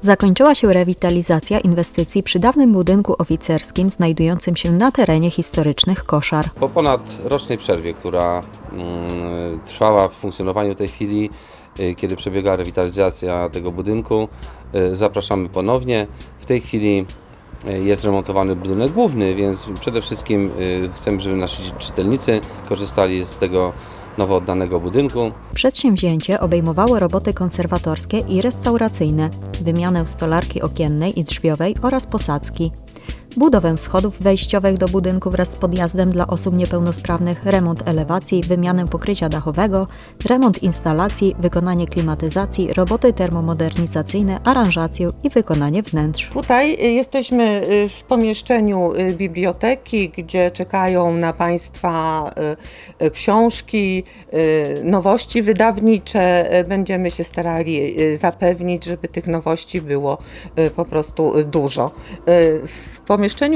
Zakończyła się rewitalizacja inwestycji przy dawnym budynku oficerskim znajdującym się na terenie historycznych koszar. Po ponad rocznej przerwie, która mm, trwała w funkcjonowaniu tej chwili, y, kiedy przebiega rewitalizacja tego budynku, y, zapraszamy ponownie. W tej chwili y, jest remontowany budynek główny, więc przede wszystkim chcemy, żeby nasi czytelnicy korzystali z tego nowo oddanego budynku. Przedsięwzięcie obejmowało roboty konserwatorskie i restauracyjne, wymianę stolarki okiennej i drzwiowej oraz posadzki, budowę schodów wejściowych do budynku wraz z podjazdem dla osób niepełnosprawnych, remont elewacji, wymianę pokrycia dachowego, remont instalacji, wykonanie klimatyzacji, roboty termomodernizacyjne, aranżację i wykonanie wnętrz. Tutaj y, jesteśmy y, w pomieszczeniu y, biblioteki, gdzie czekają na Państwa książki, nowości wydawnicze. Będziemy się starali zapewnić, żeby tych nowości było po prostu dużo. W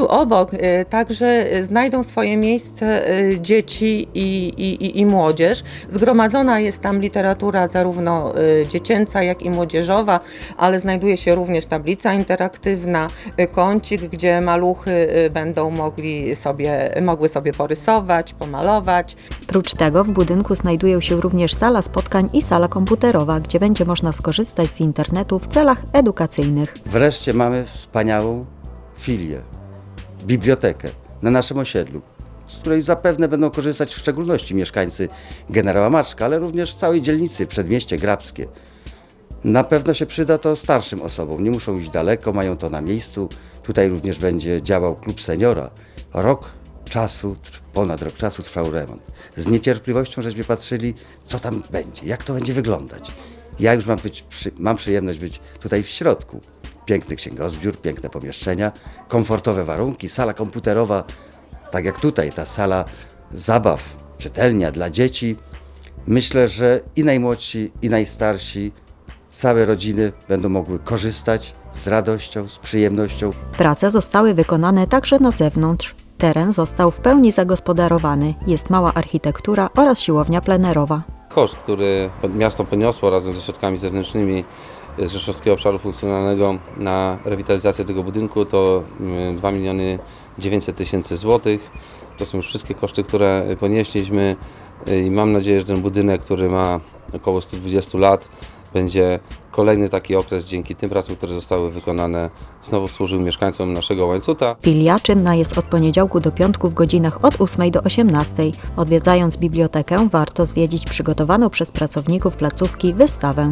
obok y, także y, znajdą swoje miejsce y, dzieci i, i, i- i młodzież. Zgromadzona jest tam literatura zarówno dziecięca, jak i młodzieżowa, ale znajduje się również tablica interaktywna, kącik, gdzie maluchy będą mogli sobie, mogły sobie porysować, pomalować. Prócz tego w budynku znajdują się również sala spotkań i sala komputerowa, gdzie będzie można skorzystać z internetu w celach edukacyjnych. Wreszcie mamy wspaniałą filię, bibliotekę na naszym osiedlu, z której zapewne będą korzystać w szczególności mieszkańcy generała Maczka, ale również całej dzielnicy Przedmieście Grabskie. Na pewno się przyda to starszym osobom, nie muszą iść daleko, mają to na miejscu. Tutaj również będzie działał klub seniora. Rok czasu, ponad rok czasu trwał remont. Z niecierpliwością żeśmy patrzyli, co tam będzie, jak to będzie wyglądać. Ja już mam, być, przy, mam przyjemność być tutaj w środku. Piękny księgozbiór, piękne pomieszczenia, komfortowe warunki, sala komputerowa, tak jak tutaj, ta sala zabaw, czytelnia dla dzieci. Myślę, że i najmłodsi, i najstarsi, całe rodziny będą mogły korzystać z radością, z przyjemnością. Prace zostały wykonane także na zewnątrz. Teren został w pełni zagospodarowany. Jest mała architektura oraz siłownia plenerowa. Koszt, który miasto poniosło razem ze środkami zewnętrznymi Rzeszowskiego Obszaru Funkcjonalnego na rewitalizację tego budynku to mm, 2 miliony 900 tysięcy złotych. To są już wszystkie koszty, które ponieśliśmy i mam nadzieję, że ten budynek, który ma około 120 lat, będzie kolejny taki okres dzięki tym pracom, które zostały wykonane, znowu służył mieszkańcom naszego łańcuta. Filia czynna jest od poniedziałku do piątku w godzinach od 8 do 18. Odwiedzając bibliotekę warto zwiedzić przygotowaną przez pracowników placówki wystawę.